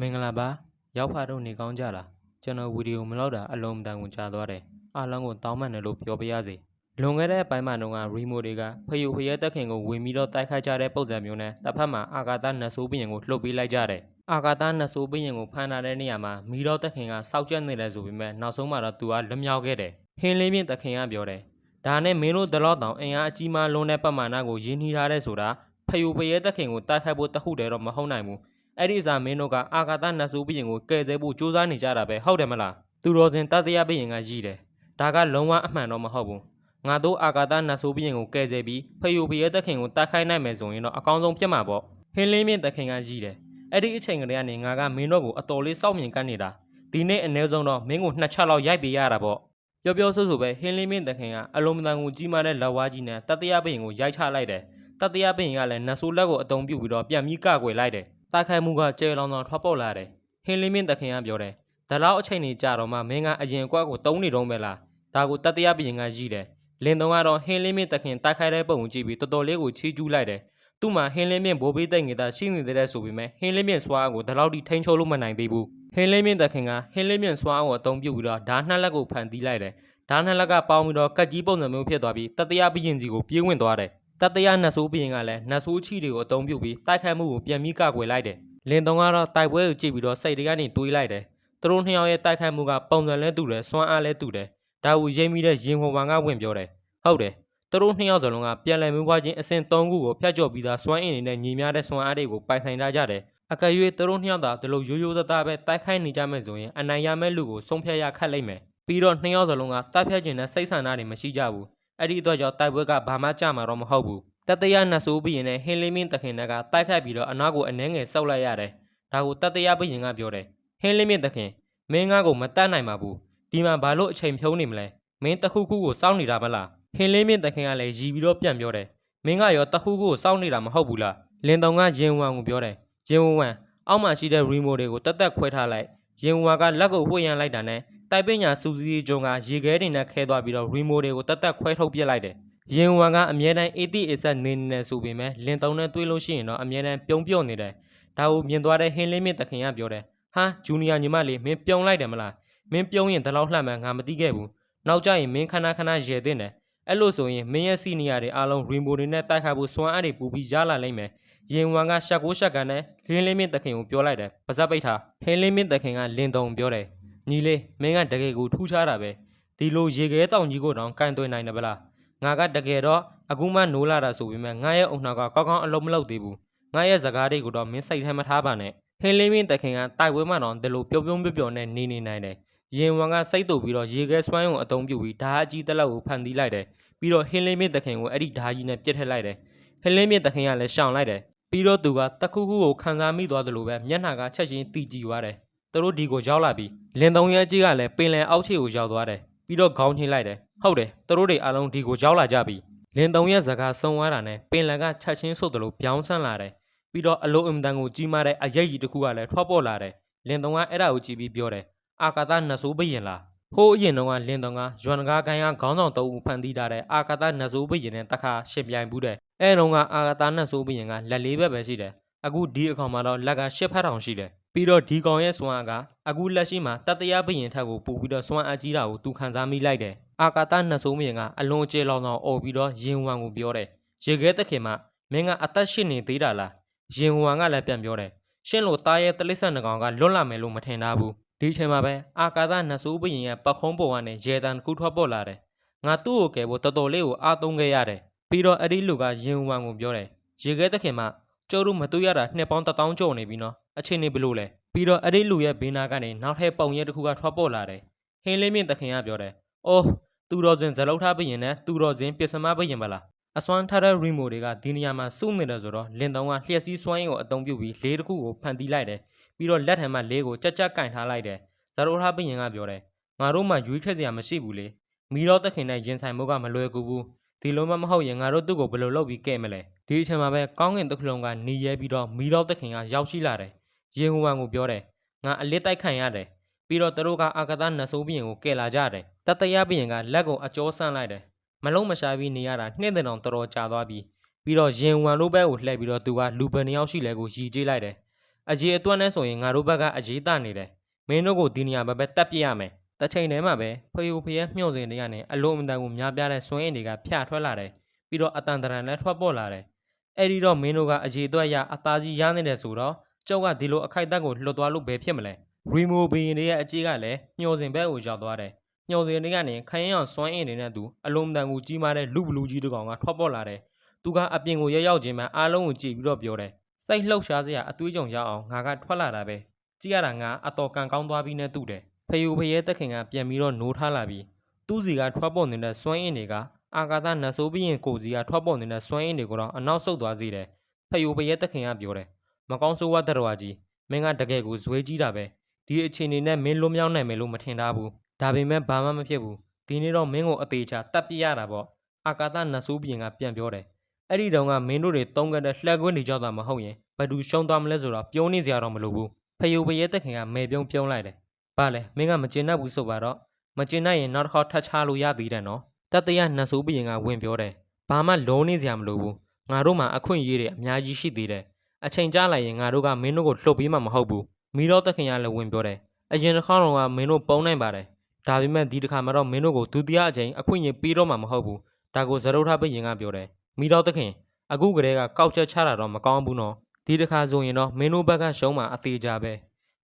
မင်္ဂလာပါရောက်ဖာတို့နေကောင်းကြလားကျွန်တော်ဗီဒီယိုမလောက်တာအလုံးမတန်ကိုကြားသွားတယ်အားလုံးကိုတောင်းပန်တယ်လို့ပြောပြရစီလွန်ခဲ့တဲ့အပိုင်းမှာတော့ကရီမိုတွေကဖယိုဖရဲတက်ခင်ကိုဝင်ပြီးတော့တိုက်ခိုက်ကြတဲ့ပုံစံမျိုးနဲ့တစ်ဖက်မှာအာဂါသနတ်ဆိုးဘရင်ကိုလှုပ်ပေးလိုက်ကြတယ်အာဂါသနတ်ဆိုးဘရင်ကိုဖမ်းထားတဲ့နေရာမှာမီတော့တက်ခင်ကစောက်ကျက်နေတယ်ဆိုပေမဲ့နောက်ဆုံးမှာတော့သူကလွတ်မြောက်ခဲ့တယ်ဟင်းလေးမြင့်တက်ခင်ကပြောတယ်ဒါနဲ့မင်းတို့ဒလော့တောင်အင်အားအကြီးမားလုံးတဲ့ပမာဏကိုရင်းနှီးထားတဲ့ဆိုတာဖယိုဖရဲတက်ခင်ကိုတိုက်ခိုက်ဖို့တခုတည်းတော့မဟုတ်နိုင်ဘူး အဲ့ဒီအစားမင်းတို့ကအာဂါသနတ်ဆိုးဘရင်ကိုကယ်ဆယ်ဖို့စူးစမ်းနေကြတာပဲဟုတ်တယ်မလားသူတော်စင်တတရားဘရင်ကရည်တယ်ဒါကလုံးဝအမှန်တော့မဟုတ်ဘူးငါတို့အာဂါသနတ်ဆိုးဘရင်ကိုကယ်ဆယ်ပြီးဖယိုဖရဲတခင်ကိုတိုက်ခိုက်နိုင်မယ်ဆိုရင်တော့အကောင်းဆုံးဖြစ်မှာပေါ့ဟင်းလင်းမြင့်တခင်ကရည်တယ်အဲ့ဒီအချိန်ကလေးကနေငါကမင်းတို့ကိုအတော်လေးစောင့်မြင်ကန့်နေတာဒီနေ့အနည်းဆုံးတော့မင်းကိုနှစ်ချက်လောက်ရိုက်ပေးရတာပေါ့ပြောပြောဆိုဆိုပဲဟင်းလင်းမြင့်တခင်ကအလုံးမတန်ကိုကြီးမားတဲ့လက်ဝါးကြီးနဲ့တတရားဘရင်ကိုရိုက်ချလိုက်တယ်တတရားဘရင်ကလည်းနတ်ဆိုးလက်ကိုအတုံးပြုတ်ပြီးတော့ပြန်ပြီးကကွယ်လိုက်တယ် တိုက်ခိုက်မှုကကျေလောင်ဆောင်ထွက်ပေါ်လာတယ်။ဟင်းလင်းမင်းတခင်ကပြောတယ်။ဒါလောက်အချိန်နေကြတော့မှမင်းကအရင်ကွက်ကိုတုံးနေတော့ပဲလား။ဒါကိုတတရပြင်ကကြီးတယ်။လင်းတုံးကတော့ဟင်းလင်းမင်းတခင်တိုက်ခိုက်တဲ့ပုံကိုကြည့်ပြီးတော်တော်လေးကိုချီးကျူးလိုက်တယ်။သူ့မှာဟင်းလင်းမင်းဘိုးဘေးတိတ်နေတာရှိနေတဲ့ဆိုပေမဲ့ဟင်းလင်းမင်းစွားကိုဒါလောက်ထိထိန်းချုပ်လို့မနိုင်သေးဘူး။ဟင်းလင်းမင်းတခင်ကဟင်းလင်းမင်းစွားကိုအသုံးပြုပြီးတော့ဓာနှစ်လက်ကိုဖန်တီးလိုက်တယ်။ဓာနှစ်လက်ကပေါင်းပြီးတော့ကတ်ကြီးပုံစံမျိုးဖြစ်သွားပြီးတတရပြင်စီကိုပြေးဝင်သွားတယ်။ တတရနတ်ဆိုးပြင်ကလည်းနတ်ဆိုးချီတွေကိုအသုံးပြုပြီးတိုက်ခိုက်မှုကိုပြန်ပြီးကကွယ်လိုက်တယ်။လင်တုံကတော့တိုက်ပွဲကိုကြည့်ပြီးတော့စိတ်တွေကနေတွေးလိုက်တယ်။သူတို့နှစ်ယောက်ရဲ့တိုက်ခိုက်မှုကပုံစံလဲတူတယ်၊စွမ်းအားလဲတူတယ်။ဒါကိုရိပ်မိတဲ့ရင်ဟိုဝမ်ကဝင်ပြောတယ်။ဟုတ်တယ်။သူတို့နှစ်ယောက်စလုံးကပြန်လည်မျိုးပွားခြင်းအဆင့်၃ခုကိုဖျက်ကျော်ပြီးသားစွမ်းအင်တွေနဲ့ညီမျှတဲ့စွမ်းအားတွေကိုပိုင်ဆိုင်ထားကြတယ်။အကယ်၍သူတို့နှစ်ယောက်သာဒီလိုရိုးရိုးသားသားပဲတိုက်ခိုက်နေကြမယ်ဆိုရင်အနိုင်ရမယ့်လူကိုဆုံးဖြတ်ရခက်လိမ့်မယ်။ပြီးတော့နှစ်ယောက်စလုံးကတိုက်ဖြတ်ခြင်းနဲ့စိတ်ဆန္ဒတွေမရှိကြဘူး။ အဲ့ဒီအတွက်ကြောင့်တိုက်ပွဲကဘာမှကြမှာတော့မဟုတ်ဘူး။တတရနတ်ဆိုးပြီးရင်လည်းဟင်းလင်းမင်းတခင်ကတိုက်ခိုက်ပြီးတော့အနောက်ကိုအနှဲငယ်ဆုပ်လိုက်ရတယ်။ဒါကိုတတရဘရင်ကပြောတယ်ဟင်းလင်းမြင့်တခင်မင်းငါ့ကိုမတတ်နိုင်ပါဘူးဒီမှာဘာလို့အချိန်ဖြုံးနေမလဲမင်းတခုခုကိုစောင့်နေတာမလားဟင်းလင်းမြင့်တခင်ကလည်းရီပြီးတော့ပြန်ပြောတယ်မင်းကရောတခုခုကိုစောင့်နေတာမဟုတ်ဘူးလားလင်တုံကရင်ဝမ်ကိုပြောတယ်ရင်ဝမ်အောက်မှာရှိတဲ့ရီမိုတွေကိုတက်တက်ခွဲထားလိုက်ရင်ဝမ်ကလက်ကိုဝှေ့ရန်လိုက်တာနဲ့ တိုက်ပညာစူစီဂျုံကရေခဲတွေနဲ့ခဲသွားပြီးတော့ရီမိုတွေကိုတက်တက်ခွဲထုတ်ပစ်လိုက်တယ်ရင်ဝမ်ကအမြဲတမ်း ATS နေနေနေဆိုပေမဲ့လင်တုံနဲ့တွေးလို့ရှိရင်တော့အမြဲတမ်းပြုံးပြုံးနေတယ်ဒါကိုမြင်သွားတဲ့ဟင်းလင်းမြင့်တခင်ကပြောတယ်ဟာဂျူနီယာညီမလေးမင်းပြုံးလိုက်တယ်မလားမင်းပြုံးရင်ဒီလောက်လှမ်းမှန်းငါမသိခဲ့ဘူးနောက်ကျရင်မင်းခဏခဏရဲတဲ့တယ်အဲ့လို့ဆိုရင်မင်းရဲ့စီနီယာတွေအားလုံးရင်ဘိုတွေနဲ့တိုက်ခိုက်ဖို့စွမ်းအားတွေပူပြီးရလာလိမ့်မယ်ရင်ဝမ်ကရှက်ကိုရှက်ကန်နဲ့လင်းလင်းမြင့်တခင်ကိုပြောလိုက်တယ်ပါဇက်ပိတ်ထားဟင်းလင်းမြင့်တခင်ကလင်းတုံပြောတယ် ညီလေးမင်းကတကယ်ကိုထူးခြားတာပဲဒီလိုရေခဲတောင်ကြီးကိုတောင်ကန်သွင်းနိုင်တယ်ဗလားငါကတကယ်တော့အခုမှနိုးလာတာဆိုပေမဲ့ငါရဲ့အုံနောက်ကကောက်ကောက်အလုံးမလုပ်သေးဘူးငါရဲ့စကားတွေကိုတော့မင်းစိတ်ထဲမထားပါနဲ့ဟင်းလင်းမင်းတခင်ကတိုက်ပွဲမှာတော့ဒီလိုပြုံးပြုံးပြပြနဲ့နေနေနိုင်တယ်ရင်ဝမ်ကစိတ်တူပြီးတော့ရေခဲစွမ်းရုံအုံပြုတ်ပြီးဓာအကြီးတက်လောက်ကိုဖန်တီးလိုက်တယ်ပြီးတော့ဟင်းလင်းမင်းတခင်ကိုအဲ့ဒီဓာကြီးနဲ့ပြစ်ထည့်လိုက်တယ်ဟင်းလင်းမင်းတခင်ကလည်းရှောင်လိုက်တယ်ပြီးတော့သူကတခုခုကိုခံစားမိသွားသလိုပဲမျက်နှာကချက်ချင်းတီကြည့်သွားတယ်သူတို့ဒီကိုရောက်လာပြီး လင်တုံရဲကြီးကလည်းပင်လယ်အောက်ခြေကိုရောက်သွားတယ်ပြီးတော့ခေါင်းချင်းလိုက်တယ်ဟုတ်တယ်သူတို့တွေအားလုံးဒီကိုရောက်လာကြပြီလင်တုံရဲ့စကားဆုံးသွားတာနဲ့ပင်လယ်ကချက်ချင်းဆုတ်တယ်လို့ပြောင်းဆန်းလာတယ်ပြီးတော့အလိုအင်တန်ကိုကြီးမားတဲ့အရိပ်ကြီးတစ်ခုကလည်းထွက်ပေါ်လာတယ်။လင်တုံကအဲ့ဒါကိုကြည့်ပြီးပြောတယ်။အာကာသနတ်ဆိုးဘရင်လား။ဟိုးအရင်တုန်းကလင်တုံကယွမ်ကားကိုင်းကခေါင်းဆောင်တအုပ်ဖန်တီးထားတဲ့အာကာသနတ်ဆိုးဘရင်နဲ့တခါရှင်ပြိုင်ဘူးတဲ့။အဲ့တုန်းကအာကာသနတ်ဆိုးဘရင်ကလက်လေးဘက်ပဲရှိတယ်။အခုဒီအခါမှာတော့လက်ကရှစ်ဖက်ထောင်ရှိတယ်။ ပြီးတော့ဒီကောင်ရဲ့စွမ်းအားကအခုလက်ရှိမှာတတရဘရင်ထက်ကိုပို့ပြီးတော့စွမ်းအားကြီးတာကိုသူခံစားမိလိုက်တယ်။အာကာသနတ်ဆိုးဘရင်ကအလွန်အကျယ်လောင်ဆောင်អော်ပြီးတော့ရင်ဝမ်ကိုပြောတယ်။ရေခဲတက်ခင်မှာမင်းကအသက်ရှင်နေသေးတာလား။ရင်ဝမ်ကလည်းပြန်ပြောတယ်ရှင်းလို့တားရဲ့တလိษံနှကောင်ကလွတ်လာမယ်လို့မထင်ထားဘူးဒီအချိန်မှာပဲအာကာသနတ်ဆိုးဘရင်ရဲ့ပခုံးပေါ်ကနေရေတံတစ်ခုထွက်ပေါ်လာတယ်ငါသူ့ကိုကယ်ဖို့တော်တော်လေးကိုအားသုံးခဲ့ရတယ်ပြီးတော့အဲ့ဒီလူကရင်ဝမ်ကိုပြောတယ်ရေခဲသခင်မကျိုးတို့မတွေ့ရတာနှစ်ပေါင်းတစ်တောင်းကျော်နေပြီနော် အချိန်နေဘလို့လဲပြီးတော့အဲ့ဒီလူရဲ့ဘေးနာကနေနောက်ထပ်ပုံရဲတစ်ခုကထွက်ပေါ်လာတယ်ဟင်းလင်းမြင့်သခင်ကပြောတယ်အိုးသူတော်စင်ဇလောက်ထားဘရင်နဲ့သူတော်စင်ပစ္စမဘရင်ပါလားအစွမ်းထားတဲ့ remote တွေကဒီနေရာမှာစုနေတယ်ဆိုတော့လင်တုံးကလျှက်စီးစွမ်းရည်ကိုအသုံးပြုပြီးလေးတစ်ခုကိုဖန်တီးလိုက်တယ်ပြီးတော့လက်ထံမှာလေးကိုကြက်ကြက်ကင်ထားလိုက်တယ်ဇာရိုထားဘရင်ကပြောတယ်ငါတို့မှရွေးချယ်စရာမရှိဘူးလေမီတော့တက်ခင်နဲ့ရင်ဆိုင်မှုကမလွယ်ကူဘူးဒီလိုမှမဟုတ်ရင်ငါတို့သူ့ကိုဘယ်လိုလုပ်ပြီးကဲ့မလဲဒီအချိန်မှာပဲကောင်းကင်တစ်ခုလုံးကနေရဲပြီးတော့မီတော့တက်ခင်ကရောက်ရှိလာတယ် ရင်ဟူဝမ်ကိုပြောတယ်ငါအလစ်တိုက်ခံရတယ်ပြီးတော့သူတို့ကအာကသနတ်ဆိုးဘရင်ကိုကဲ့လာကြတယ်တတရဘရင်ကလက်ကိုအကျော်ဆန့်လိုက်တယ်မလုံးမရှားပြီးနေရတာနှစ်သိန်းတောင်တော်တော်ကြာသွားပြီပြီးတော့ရင်ဝမ်တို့ဘက်ကိုလှည့်ပြီးတော့သူကလူပန်နှစ်ယောက်ရှိလဲကိုရီကျေးလိုက်တယ်အရေးအတွက်နဲ့ဆိုရင်ငါတို့ဘက်ကအရေးတနေတယ်မင်းတို့ကိုဒီနေရာဘက်ပဲတက်ပြစ်ရမယ်တစ်ချိန်တည်းမှာပဲဖယိုဖယဲမျှော်စင်တွေကနေအလိုအမတန်ကိုများပြားတဲ့စွမ်းအင်တွေကဖျာထွက်လာတယ်ပြီးတော့အတန်တရံလည်းထွက်ပေါ်လာတယ်အဲ့ဒီတော့မင်းတို့ကအရေးအတွက်ရအသားကြီးရနေတယ်ဆိုတော့ ကျောက်ကဒီလိုအခိုက်အတန့်ကိုလှုပ်သွားလို့ဘယ်ဖြစ်မလဲရီမိုဘီရင်တွေရဲ့အကြီးကလည်းမျှော်စင်ဘက်ကိုရောက်သွားတယ်ညော်စင်တွေကနေခရင်အောင်စွမ်းအင်တွေနဲ့သူအလုံးတန်ကိုကြီးမားတဲ့လူဘလူးကြီးတစ်ကောင်ကထွက်ပေါ်လာတယ်။သူကအပြင်ကိုရောက်ရောက်ချင်းမှအားလုံးကိုကြည့်ပြီးတော့ပြောတယ်။စိတ်လှုပ်ရှားစရာအသွေးကြုံရအောင်ငါကထွက်လာတာပဲ။ကြည့်ရတာငါအတော်ကန်ကောင်းသွားပြီးနဲ့တူတယ်။ဖယိုဖယဲတက်ခင်ကပြန်ပြီးတော့နိုးထားလာပြီးသူ့စီကထွက်ပေါ်နေတဲ့စွမ်းအင်တွေကအာကာသနတ်ဆိုးပြီးရင်ကိုစီကထွက်ပေါ်နေတဲ့စွမ်းအင်တွေကိုတော့အနောက်ဆုတ်သွားစေတယ်။ဖယိုဖယဲတက်ခင်ကပြောတယ်။ မကောင်းဆိုးဝါးတတော်ကြီးမင်းကတကယ်ကိုဇွဲကြီးတာပဲ။ဒီအချိန်နေနဲ့မင်းလွတ်မြောက်နိုင်မယ်လို့မထင်ထားဘူး။ဒါပေမဲ့ဘာမှမဖြစ်ဘူး။ဒီနေ့တော့မင်းကိုအသေးချာတတ်ပြရတာပေါ့အာကာသနတ်ဆိုးပြင်ကပြန်ပြောတယ်အဲ့ဒီတုန်းကမင်းတို့တွေတုံးခဲ့တဲ့လှက်ကွင်းတွေကြောက်တာမဟုတ်ရင်ဘယ်သူရှုံးသွားမလဲဆိုတော့ပြောနေစရာတော့မလိုဘူးဖယိုဖယဲတက်ခင်ကမဲပြုံးပြုံးလိုက်တယ်ဘာလဲမင်းကမကျင်တတ်ဘူးဆိုပါတော့မကျင်တတ်ရင်နောက်တစ်ခေါက်ထပ်ချလို့ရသေးတယ်နော်တတရနတ်ဆိုးပြင်ကဝင်ပြောတယ်ဘာမှလုံးနေစရာမလိုဘူးငါတို့မှာအခွင့်အရေးတွေအများကြီးရှိသေးတယ် အချိန်ကြာလိုက်ရင်ငါတို့ကမင်းတို့ကိုလှုပ်ပေးမှာမဟုတ်ဘူးမီတော့တက်ခင်ကလည်းဝင်ပြောတယ်အရင်တစ်ခါတော့ကမင်းတို့ပုံနိုင်ပါတယ်ဒါပေမဲ့ဒီတစ်ခါမှာတော့မင်းတို့ကိုဒုတိယအကြိမ်အခွင့်အရေးပေးတော့မှာမဟုတ်ဘူးဒါကိုဇရုတ်ထပိတ်ရင်ကပြောတယ်မိတော့သခင်အခုကလေးကကောက်ချက်ချတာတော့မကောင်းဘူးနော်ဒီတစ်ခါဆိုရင်တော့မင်းတို့ဘက်ကရှုံးမှာအသေးကြပဲ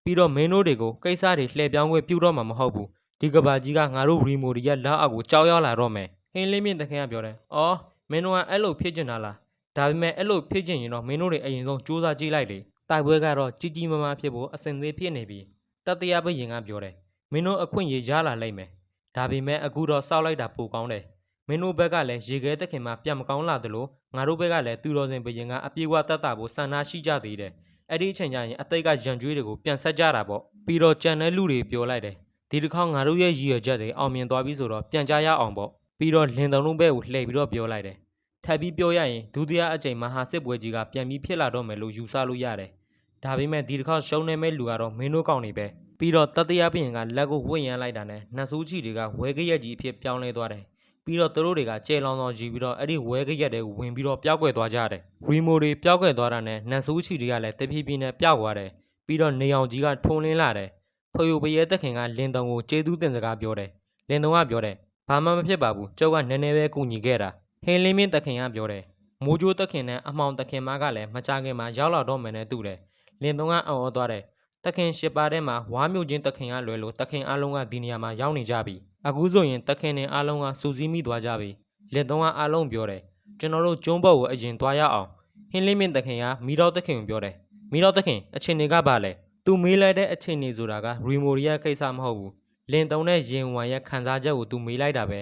ပြီးတော့မင်းတို့တွေကိုကိစ္စတွေလှည့်ပြောင်းခွင့်ပြုတော့မှာမဟုတ်ဘူးဒီကဘာကြီးကငါတို့ရီမိုဒီရဲ့လက်အောက်ကိုကြောက်ရောက်လာတော့မယ်ဟင်းလင်းမြင့်သခင်ကပြောတယ်အော်မင်းတို့ကအဲ့လိုဖြစ်ကျင်တာလား ဒါပေမဲ့အဲ့လိုဖြစ်ကျင်ရင်တော့မင်းတို့တွေအရင်ဆုံးစူးစမ်းကြည့်လိုက်လေတိုက်ပွဲကတော့ကြီးကြီးမားမားဖြစ်ဖို့အစင်သေးဖြစ်နေပြီတတရပိတ်ရင်ကပြောတယ်မင်းတို့အခွင့်အရေးရလာလိမ့်မယ်။ဒါပေမဲ့အခုတော့စောက်လိုက်တာပိုကောင်းတယ်။မင်းတို့ဘက်ကလည်းရေခဲတခင်မှပြန်မကောင်းလာသလိုငါတို့ဘက်ကလည်းသူတော်စင်ဘရင်ကအပြေးဝတတ်တာဖို့ဆန္ဒရှိကြသေးတယ်။အဲ့ဒီအချိန်ကျရင်အသိကရန်ကြွေးတွေကိုပြန်ဆက်ကြတာပေါ့။ပြီးတော့ကြံတဲ့လူတွေပြောလိုက်တယ်။ဒီတစ်ခေါက်ငါတို့ရဲ့ရည်ရွယ်ချက်တွေအောင်မြင်သွားပြီဆိုတော့ပြန်ကြရအောင်ပေါ့။ပြီးတော့လင်တုံတို့ဘက်ကိုလှည့်ပြီးတော့ပြောလိုက်တယ်။ ထပ်ပြီးပြောရရင်ဒုတိယအကြိမ်မဟာစစ်ပွဲကြီးကပြန်ပြီးဖြစ်လာတော့မယ်လို့ယူဆလို့ရတယ်။ဒါပေမဲ့ဒီတစ်ခေါက်ရှုံးနေမဲ့လူကတော့မင်းတို့ကောင်းနေပဲပြီးတော့တတိယပြင်ကလက်ကိုဝှင့်ရမ်းလိုက်တာနဲ့နှဆူးချီတွေကဝဲကရက်ကြီးအဖြစ်ပြောင်းလဲသွားတယ်ပြီးတော့သူတို့တွေကကျဲလောင်ဆောင်ယူပြီးတော့အဲ့ဒီဝဲကရက်တွေကိုဝင်ပြီးတော့ပျောက်ကွယ်သွားကြတယ်ရီမိုတွေပျောက်ကွယ်သွားတာနဲ့နှဆူးချီတွေကလည်းတဖြည်းဖြည်းနဲ့ပျောက်သွားတယ်ပြီးတော့နေအောင်ကြီးကထုံလင်းလာတယ်ဖယိုပရဲတက်ခင်ကလင်းတုံကိုကျေးဇူးတင်စကားပြောတယ်လင်းတုံကပြောတယ်ဘာမှမဖြစ်ပါဘူးကျုပ်ကနည်းနည်းပဲကူညီခဲ့တာ ဟင်းလင်းမင်းတက်ခင်ကပြောတယ်မိုးကြိုးတက်ခင်နဲ့အမောင်တက်ခင်မကလည်းမကြခင်မှာရောက်လာတော့မယ်နဲ့တူတယ်လင်သုံးကအံ့ဩသွားတယ်တခင်ရှစ်ပါးထဲမှာဝါမျိုးချင်းတခင်ကလွယ်လို့တခင်အားလုံးကဒီနေရာမှာရောက်နေကြပြီအခုဆိုရင်တခင်နဲ့အားလုံးကစူးစီးမိသွားကြပြီလင်သုံးကအားလုံးပြောတယ်ကျွန်တော်တို့ကျုံးဘော့ကိုအရင်သွားရအောင်ဟင်းလင်းမင်းတခင်ကမိတော့တခင်ကိုပြောတယ်မိတော့တခင်အချိန်တွေကပါလဲသူမေးလိုက်တဲ့အချိန်တွေဆိုတာကရီမိုရီရဲ့ကိစ္စမဟုတ်ဘူးလင်သုံးနဲ့ရင်ဝမ်ရဲ့ခံစားချက်ကိုသူမေးလိုက်တာပဲ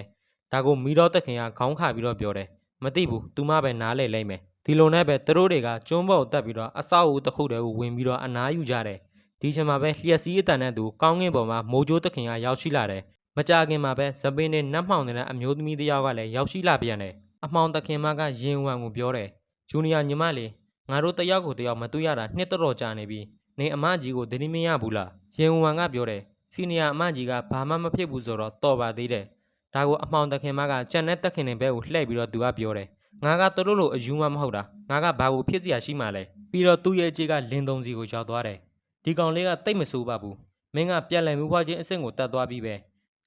ဒါကိုမိတော့တခင်ကခေါင်းခါပြီးတော့ပြောတယ်မသိဘူးသူမပဲနားလေလိမ့်မယ်ဒီလိုနဲ့ပဲသူတို့တွေကကျွန်းဘောကိုတက်ပြီးတော့အဆောက်အဦတစ်ခုတည်းကိုဝင်ပြီးတော့အနားယူကြတယ်ဒီချိန်မှာပဲလျှက်စီးအတန်နဲ့သူကောင်းကင်ပေါ်မှာမိုးကြိုးသခင်ကရောက်ရှိလာတယ်မကြခင်မှာပဲဇပင်းနဲ့နတ်မှောင်နေတဲ့အမျိုးသမီးတစ်ယောက်ကလည်းရောက်ရှိလာပြန်တယ်အမှောင်သခင်မကရင်ဝမ်ကိုပြောတယ်ဂျူနီယာညီမလေးငါတို့တယောက်ကိုတယောက်မတွေ့ရတာနှစ်တော်တော်ကြာနေပြီနေအမကြီးကိုသတိမရဘူးလားရင်ဝမ်ကပြောတယ်စီနီယာအမကြီးကဘာမှမဖြစ်ဘူးဆိုတော့တော်ပါသေးတယ် ဒါကိုအမှောင်တခင်မကကြံတဲ့တခင်တွေဘက်ကိုလှည့်ပြီးတော့သူကပြောတယ်ငါကသူတို့လိုအယူမှမဟုတ်တာငါကဘာကိုဖြစ်စရာရှိမှလဲပြီးတော့သူ့ရဲ့ခြေကလင်းသုံးစီကိုရောက်သွားတယ်ဒီကောင်လေးကတိတ်မဆိုးပါဘူးမင်းကပြက်လည်မှုဘွားချင်းအဆင့်ကိုတက်သွားပြီးပဲ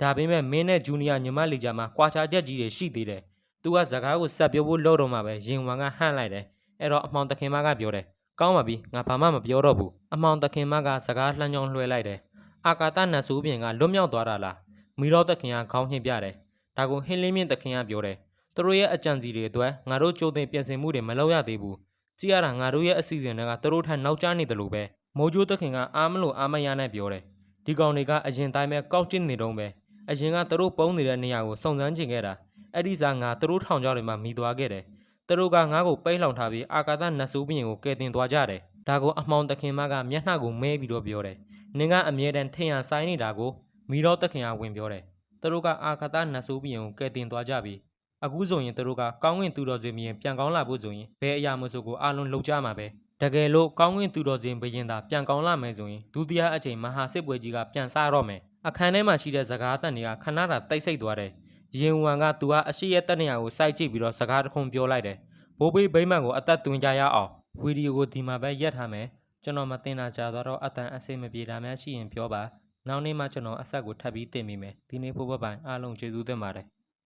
ဒါပေမဲ့မင်းနဲ့ဂျူနီယာညီမလေးကြမှာကွာခြားချက်ကြီးတွေရှိသေးတယ်သူကစကားကိုဆက်ပြောဖို့လော့တော့မှပဲရင်ဝန်ကဟန့်လိုက်တယ်အဲ့တော့အမှောင်တခင်မကပြောတယ်ကောင်းပါပြီငါဘာမှမပြောတော့ဘူးအမှောင်တခင်မကစကားလှမ်းကြောင်းလွှဲလိုက်တယ်အာကာသနတ်ဆိုးပြင်ကလွတ်မြောက်သွားတာလား မီတော့တခင်ကခေါင်းနှိပြတယ်ဒါကိုဟင်းလင်းမြင့်တခင်ကပြောတယ်သူတို့ရဲ့အကြံစီတွေအတွက်ငါတို့ကြိုတင်ပြင်ဆင်မှုတွေမလုပ်ရသေးဘူးကြည့်ရတာငါတို့ရဲ့အစီအစဉ်တွေကသူတို့ထက်နောက်ကျနေတယ်လို့ပဲမိုးကြိုးသခင်ကအားမလို့အားမရနဲ့ပြောတယ်ဒီကောင်တွေကအရင်တိုင်းပဲကောက်ကျစ်နေတော့ပဲအရင်ကသူတို့ပုံနေတဲ့နေရာကိုစုံစမ်းချင်ခဲ့တာအဲ့ဒီစားငါသူတို့ထောင်ကြတွေမှာမိသွားခဲ့တယ်သူတို့ကငါ့ကိုပိတ်လှောင်ထားပြီးအာကာသနတ်ဆိုးဘရင်ကိုကယ်တင်သွားကြတယ်ဒါကိုအမှောင်သခင်မကမျက်နှာကိုမဲပြီးတော့ပြောတယ်နင်ကအမြဲတမ်းထင်ရဆိုင်နေတာကို မိတော့သခင်ကဝင်ပြောတယ်သူတို့ကအာကာသနတ်ဆိုးဘရင်ကိုကယ်တင်သွားကြပြီအခုဆိုရင်သူတို့ကကောင်းကင်သူတော်စင်ဘရင်ပြန်ကောင်းလာဖို့ဆိုရင်ဘယ်အရာမဆိုကိုအားလုံးလှုပ်ကြမှာပဲတကယ်လို့ကောင်းကင်သူတော်စင်ဘရင်သာပြန်ကောင်းလာမယ်ဆိုရင်ဒုတိယအချိန်မဟာစစ်ပွဲကြီးကပြန်စတော့မယ်အခန်းထဲမှာရှိတဲ့စကားတန်တွေကခဏတာတိတ်ဆိတ်သွားတယ်ရင်ဝမ်ကသူကအရှိရဲ့တက်နေရာကိုစိုက်ကြည့်ပြီးတော့စကားတစ်ခုပြောလိုက်တယ်ဘိုးဘေးဘိမ့်မန်ကိုအသက်သွင်းကြရအောင်ဗီဒီယိုကိုဒီမှာပဲရက်ထားမယ်ကျွန်တော်မတင်တာကြာသွားတော့အတန်အစိမ့်မပြေတာများရှိရင်ပြောပါ နောက်နေ့မှကျွန်တော်အဆက်ကိုထပ်ပြီးတင်မိမယ်ဒီနေ့ဖို့ဘက်ပိုင်းအားလုံးကျေးဇူးတင်ပါတယ်